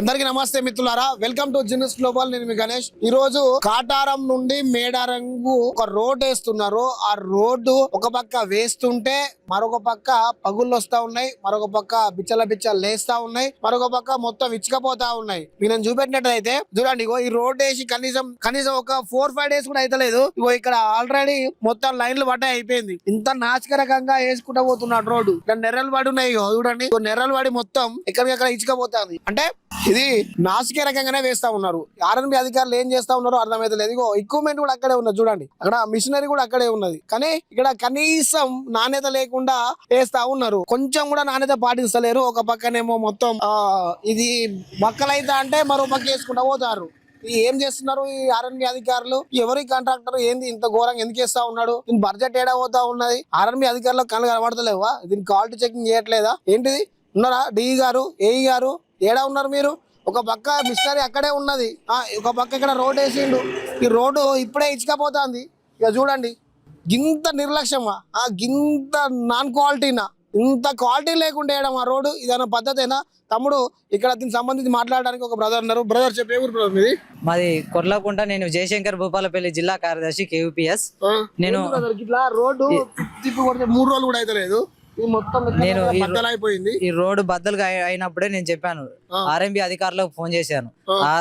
అందరికీ నమస్తే మిత్రులారా. వెల్కమ్ టు జిన్నస్ గ్లోబల్ నేను మీ గణేష్. ఈ రోజు కాటారం నుండి మేడారంగు ఒక రోడ్ వేస్తున్నారు. ఆ రోడ్డు ఒక పక్క వేస్తుంటే మరొక పక్క పగుళ్ళు వస్తా ఉన్నాయి. మరొక పక్క బిచ్చల బిచ్చలు లేస్తా ఉన్నాయి. మరొక పక్క మొత్తం ఇచ్చకపోతా ఉన్నాయి. మీరు నేను చూపెట్టినట్టయితే చూడండి ఇగో ఈ రోడ్ వేసి కనీసం కనీసం ఒక ఫోర్ ఫైవ్ డేస్ కూడా అయితలేదు. ఇగో ఇక్కడ ఆల్రెడీ మొత్తం లైన్లు పడ్డాయి అయిపోయింది. ఇంత నాచకరకంగా వేసుకుంటా పోతున్నాడు రోడ్డు. ఇక్కడ నెర్రలు పడి ఉన్నాయి ఇగో చూడండి. నెర్రలు పడి మొత్తం ఎక్కడికక్కడ ఇచ్చకపోతుంది. అంటే ఇది నాసికే రకంగానే వేస్తా ఉన్నారు. ఆర్ఎన్బి అధికారులు ఏం చేస్తా ఉన్నారో అర్థమైతే లేదు. ఇగో ఎక్విప్మెంట్ కూడా అక్కడే ఉన్నది చూడండి. అక్కడ మిషనరీ కూడా అక్కడే ఉన్నది. కానీ ఇక్కడ కనీసం నాణ్యత లేకుండా వేస్తా ఉన్నారు. కొంచెం కూడా నాణ్యత పాటిస్తలేరు. ఒక పక్కనేమో మొత్తం ఆ, ఇది బక్కలైతే అంటే మరో పక్క వేసుకుంటా పోతారు. ఏం చేస్తున్నారు ఈ ఆర్ఎన్బి అధికారులు? ఎవరి కాంట్రాక్టర్ ఏంది? ఇంత ఘోరంగా ఎందుకు చేస్తా ఉన్నాడు? దీని బడ్జెట్ ఏడా పోతా ఉన్నది? ఆర్ఎన్బి అధికారులకు కళ్ళు కనబడతలేవా? దీని క్వాలిటీ చెకింగ్ చేయట్లేదా? ఏంటిది? ఉన్నారా? డిఈ గారు ఏఈ గారు? ఏడా ఉన్నారు మీరు? ఒక పక్క మిషనరీ అక్కడే ఉన్నది. ఆ, ఒక పక్క ఇక్కడ రోడ్ వేసిండు. ఈ రోడ్డు ఇప్పుడే ఇచ్చకపోతుంది. ఇక చూడండి. గింత నిర్లక్ష్యమా? ఆ గింత నాన్ క్వాలిటీనా ఇంత క్వాలిటీ లేకుండా వేయడం ఆ రోడ్డు? ఇదన్న పద్ధతేనా? తమ్ముడు ఇక్కడ దీనికి సంబంధించి మాట్లాడడానికి ఒక బ్రదర్ ఉన్నారు. బ్రదర్ చెప్పే ఊరు బ్రదర్ మీది? మాది కొర్లకుంట. నేను జయశంకర్ భూపాలపల్లి జిల్లా కార్యదర్శి కేవీపీఎస్ నేను- ఇట్లా రోడ్డు మూడు రోజులు కూడా అయితే లేదు నేను ఈ బద్దలు రోడ్డు బద్దలుగా అయి- అయినప్పుడే నేను చెప్పాను. ఆర్ఎంబి అధికారులకు ఫోన్ చేశాను.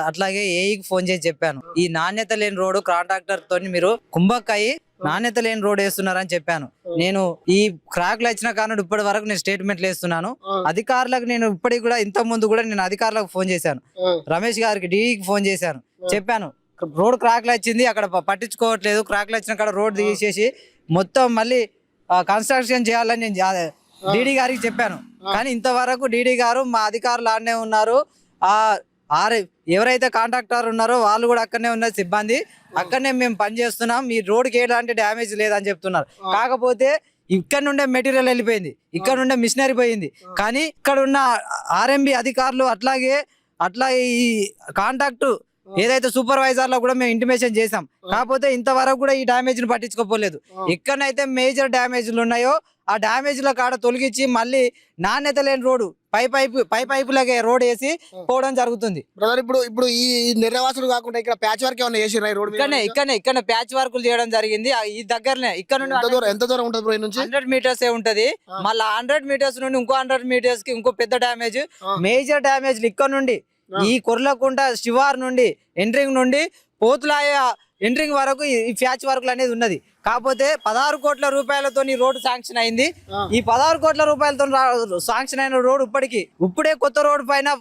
అట్లాగే ఏఈకి ఫోన్ చేసి చెప్పాను. ఈ నాణ్యత లేని రోడ్డు కాంట్రాక్టర్ తోని మీరు కుంభక్కయి నాణ్యత లేని రోడ్ వేస్తున్నారని చెప్పాను. నేను ఈ క్రాక్లు వచ్చిన కారణం ఇప్పటి వరకు నేను స్టేట్మెంట్లు వేస్తున్నాను. అధికారులకు నేను ఇప్పటికి కూడా ఇంత ముందు కూడా నేను అధికారులకు ఫోన్ చేశాను. రమేష్ గారికి డీఈకి ఫోన్ చేశాను. చెప్పాను రోడ్ క్రాక్లు వచ్చింది అక్కడ పట్టించుకోవట్లేదు. క్రాక్లు వచ్చిన కాడ రోడ్ తీసేసి మొత్తం మళ్ళీ కన్స్ట్రక్షన్ చేయాలని నేను డీడీ గారికి చెప్పాను. కానీ ఇంతవరకు డీడీ గారు మా అధికారులు ఆడనే ఉన్నారు. ఆ ఆర్ ఎవరైతే కాంట్రాక్టర్ ఉన్నారో వాళ్ళు కూడా అక్కడనే ఉన్నారు సిబ్బంది. అక్కడనే మేము పని చేస్తున్నాం. మీ రోడ్కి ఎలాంటి డ్యామేజ్ లేదని చెప్తున్నారు. కాకపోతే ఇక్కడ నుండే మెటీరియల్ వెళ్ళిపోయింది. ఇక్కడ నుండే మిషనరీ పోయింది. కానీ ఇక్కడ ఉన్న ఆర్ఎంబి అధికారులు అట్లాగే అట్లాగే ఈ కాంటాక్ట్ ఏదైతే సూపర్వైజర్లో కూడా మేము ఇంటిమేషన్ చేసాం కాకపోతే ఇంతవరకు కూడా ఈ డ్యామేజ్ని పట్టించుకోపోలేదు. ఎక్కడైతే మేజర్ డ్యామేజ్లు ఉన్నాయో ఆ డ్యామేజ్ల కాడ తొలగించి మళ్ళీ నాణ్యత లేని రోడ్డు పై పైపు పై పైపులకే రోడ్ వేసి పోవడం జరుగుతుంది. బ్రదర్ ఇప్పుడు ఇప్పుడు ఈ నిర్వాసులు కాకుండా ఇక్కడ ప్యాచ్ వర్క్ ఏమన్నా చేసిర్రా ఈ రోడ్? ఇక్కడనే ఇక్కడనే ఇక్కడ ప్యాచ్ వర్కులు చేయడం జరిగింది. ఆ ఈ దగ్గరనే ఇక్కడ ఎంత నుండి దూరం ఎంత దూరం ఉంటుంది నుంచి? హండ్రెడ్ మీటర్స్ ఏ ఉంటది. మళ్ళీ హండ్రెడ్ మీటర్స్ నుండి ఇంకో హండ్రెడ్ మీటర్స్కి ఇంకో పెద్ద డ్యామేజ్ ఆ. మేజర్ డ్యామేజ్ ఇక్కడ నుండి ఈ కొర్లకుంట శివార్ నుండి ఎంట్రింగ్ నుండి పోతులాయ ఎంట్రింగ్ వరకు ఈ- ప్యాచ్ వర్క్లు అనేది ఉన్నది. కాకపోతే పదహారు కోట్ల రూపాయలతో ఈ రోడ్డు శాంక్షన్ అయింది. ఈ పదహారు కోట్ల రూపాయలతో శాంక్షన్ అయిన రోడ్డు ఇప్పటికి ఇప్పుడే కొత్త రోడ్డు పైన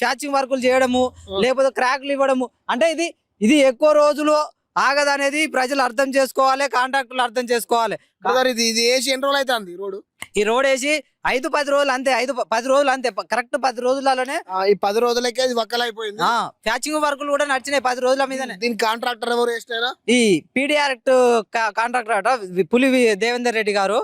ప్యాచింగ్ వర్కులు చేయడము లేకపోతే క్రాక్లు ఇవ్వడము. అంటే ఇది ఇది ఎక్కువ రోజులు ఆగదనేది ప్రజలు అర్థం చేసుకోవాలి కాంట్రాక్టులు అర్థం చేసుకోవాలి. బ్రదర్ ఇది ఇది వేసి ఎన్ని రోజులు అవుతుంది ఈ రోడ్ ఈ రోడ్ వేసి ఐదు పది రోజులు అంతే ఐదు పది రోజులు అంతే కరెక్ట్ పది రోజులలోనే ఈ పది రోజులకే ఇది వక్కలైపోయింది. ప్యాచింగ్ వర్కులు కూడా నడిచినాయి పది రోజుల మీదనే. దీని కాంట్రాక్టర్ ఎవరు వేసినారా ఈ పీడిఆర్ఎక్ట్ కాంట్రాక్టర్ అట పులి దేవేందర్ రెడ్డి గారు.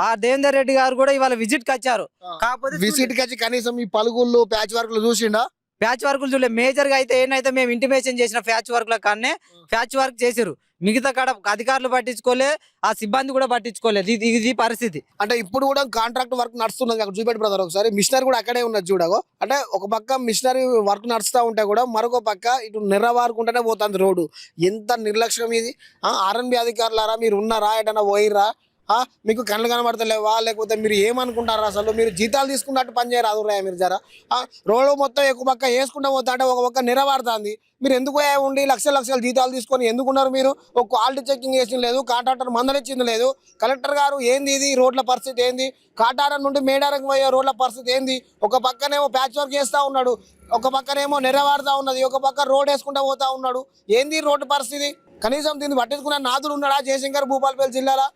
ఆ. దేవేందర్ రెడ్డి గారు కూడా ఇవాళ విజిట్కి వచ్చారు కాకపోతే విసిట్కి వచ్చి కనీసం ఈ పలుగుళ్ళు ప్యాచ్ వర్క్లు చూసిండా? ప్యాచ్ వర్కులు చూడలే. మేజర్గా అయితే ఏంటైతే మేము ఇంటిమేషన్ చేసిన ప్యాచ్ వర్క్ ల కానీ ప్యాచ్ వర్క్ చేసారు మిగతా కాడ అధికారులు పట్టించుకోలే ఆ సిబ్బంది కూడా పట్టించుకోలేదు ఇది ఇది పరిస్థితి. అంటే ఇప్పుడు కూడా కాంట్రాక్ట్ వర్క్ నడుస్తున్నది అక్కడ చూపెట్టి బ్రదర్ ఒకసారి. మిషనరీ కూడా అక్కడే ఉన్నది చూడగో. అంటే ఒక పక్క మిషనరీ వర్క్ నడుస్తూ ఉంటే కూడా మరొక పక్క ఇటు నెర్రవారుకుంటూనే పోతుంది రోడ్డు. ఎంత నిర్లక్ష్యం ఇది? ఆర్ఎన్బి అధికారులారా మీరు ఉన్నారా? ఎటన్నా పోయిర్రా? ఆ, మీకు కళ్ళు కనబడతలేవా? లేకపోతే మీరు ఏమనుకుంటారా అసలు? మీరు జీతాలు తీసుకున్నట్టు పని చేయరాదు రా మీరు జర రోడ్డు మొత్తం ఎక్కువ పక్క వేసుకుంటూ పోతా అంటే ఒక పక్క నిరవాడుతుంది మీరు ఎందుకు ఉండి లక్షల లక్షల జీతాలు తీసుకొని ఎందుకున్నారు మీరు? ఒక క్వాలిటీ చెకింగ్ చేసిన లేదు కాంట్రాక్టర్ మందలిచ్చింది లేదు. కలెక్టర్ గారు ఏంది ఇది? రోడ్ల పరిస్థితి ఏంది? కాటారం నుండి మేడారం పోయే రోడ్ల పరిస్థితి ఏంది? ఒక పక్కనేమో ప్యాచ్ వర్క్ చేస్తూ ఉన్నాడు. ఒక పక్కనేమో నెరవాడుతూ ఉన్నది. ఒక పక్క రోడ్ వేసుకుంటూ పోతా ఉన్నాడు. ఏంది రోడ్డు పరిస్థితి? కనీసం దీన్ని పట్టించుకున్న నాదుడు ఉన్నాడా? జయశంకర్ భూపాలపల్లి జిల్లాలో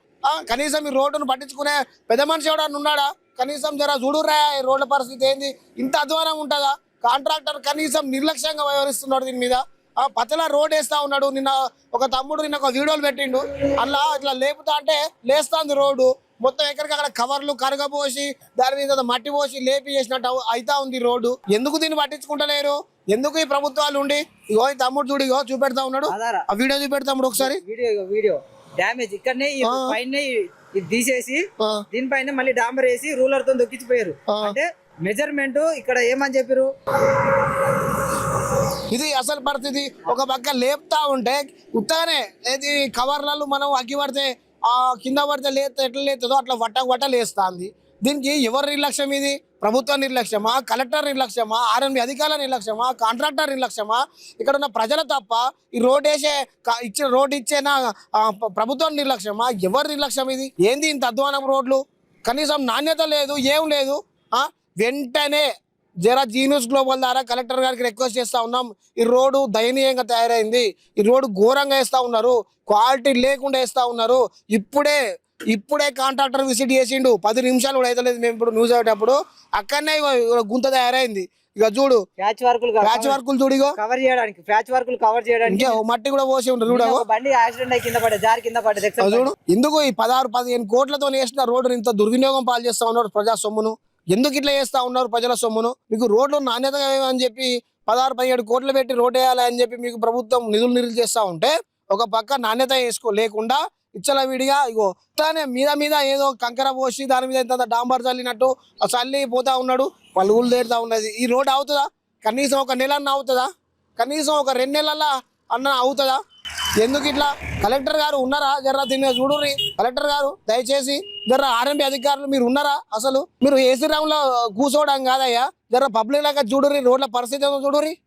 కనీసం ఈ రోడ్డును పట్టించుకునే పెద్ద మనిషి ఎవడన్నా ఉన్నాడా? కనీసం జర చూడురా రోడ్ల పరిస్థితి ఏంది? ఇంత అధ్వానం ఉంటుందా? కాంట్రాక్టర్ కనీసం నిర్లక్ష్యంగా వ్యవహరిస్తున్నాడు దీని మీద. ఆ పచ్చల రోడ్ వేస్తా ఉన్నాడు. నిన్న ఒక తమ్ముడు నిన్న ఒక వీడియోలు పెట్టిండు. అలా ఇట్లా లేపుతా అంటే లేస్తాంది రోడ్డు. మొత్తం ఎక్కడికక్కడ కవర్లు కరగపోసి దాని మీద మట్టి పోసి లేపి చేసినట్టు అయితా ఉంది రోడ్డు. ఎందుకు దీన్ని పట్టించుకుంటలేరు? ఎందుకు ఈ ప్రభుత్వాలు ఉండి? ఇగో ఈ తమ్ముడు చూడు ఇగో చూపెడతా ఉన్నాడు. ఆ వీడియో చూపెడతాముడు ఒకసారి. Video video. డ్యామేజ్ ఇక్కడనే ఈ పైన ఇది తీసేసి దీనిపైన మళ్ళీ డాంబర్ వేసి రూలర్తో దొక్కించిపోయారు ఆ. అంటే మెజర్మెంట్ ఇక్కడ ఏమని చెప్పారు ఇది అసలు పరిస్థితి. ఒక పక్క లేపుతా ఉంటే ఉత్తగానే కవర్లలో మనం అగ్గి పడితే ఆ కింద పడితే లేస్తే ఎట్లా లేస్తుందో అట్లా వట్ట వట్ట లేస్తుంది. దీనికి ఎవరి నిర్లక్ష్యం ఇది? ప్రభుత్వ నిర్లక్ష్యమా? కలెక్టర్ నిర్లక్ష్యమా? ఆర్ఎండి అధికారుల నిర్లక్ష్యమా? కాంట్రాక్టర్ నిర్లక్ష్యమా? ఇక్కడ ఉన్న ప్రజలు తప్ప ఈ రోడ్ వేసే ఇచ్చిన రోడ్ ఇచ్చేనా ప్రభుత్వం నిర్లక్ష్యమా? ఎవరి నిర్లక్ష్యం ఇది? ఏంది ఇంత అధ్వానం రోడ్లు? కనీసం నాణ్యత లేదు ఏం లేదు వెంటనే జరా జీనియస్ గ్లోబల్ ద్వారా కలెక్టర్ గారికి రిక్వెస్ట్ చేస్తూ ఉన్నాం. ఈ రోడ్డు దయనీయంగా తయారైంది. ఈ రోడ్డు ఘోరంగా వేస్తూ ఉన్నారు. క్వాలిటీ లేకుండా వేస్తూ ఉన్నారు. ఇప్పుడే ఇప్పుడే కాంట్రాక్టర్ విజిట్ చేసిండు. పది నిమిషాలు కూడా అయితే మేము ఇప్పుడు న్యూస్ అయ్యేటప్పుడు. అక్కడనే గుంత తయారైంది. ఇక చూడు. ప్యాచ్ వర్కులు ప్యాచ్ వర్కులు చూడు ఇగో. కవర్ చేయడానికి ప్యాచ్ వర్కులు కవర్ చేయడానికి మట్టి కూడా పోసి ఉంటుంది చూడు బండి యాక్సిడెంట్ అయి కింద పడ్డా జారి కింద ఎక్సెల్ చూడు. ఎందుకు ఈ పదహారు పదిహేను కోట్లతో వేసిన రోడ్డు ఇంత దుర్వినియోగం పాలు చేస్తా ఉన్నారు ప్రజా సొమ్మును? ఎందుకు ఇట్లా చేస్తా ఉన్నారు ప్రజల సొమ్మును? మీకు రోడ్లు నాణ్యత అని చెప్పి పదహారు పదిహేడు కోట్లు పెట్టి రోడ్ వేయాలి అని చెప్పి మీకు ప్రభుత్వం నిధులు నిధులు చేస్తా ఉంటే ఒక పక్క నాణ్యత వేసుకో లేకుండా ఇచ్చల విడిగా ఇగో ఇట్లానే మీద మీద ఏదో కంకర పోసి దాని మీద ఎంత డాంబర్ చల్లినట్టు చల్లి పోతా ఉన్నాడు. పలుగులు తేరుతా ఉన్నది. ఈ రోడ్ అవుతుందా కనీసం ఒక నెల అన్న అవుతుందా కనీసం ఒక రెండు నెలల అన్న అవుతుందా ఎందుకు ఇట్లా? కలెక్టర్ గారు ఉన్నారా? జర్రా దీన్ని చూడుర్రి. కలెక్టర్ గారు దయచేసి జర్ర ఆర్ఎంపీ అధికారులు మీరు ఉన్నారా? అసలు మీరు ఏసీ రౌండ్లో కూర్చోవడం కాదయ్యా. జర్ర పబ్లిక్ లాగా చూడుర్రి. రోడ్ల పరిస్థితి ఏమో చూడుర్రి.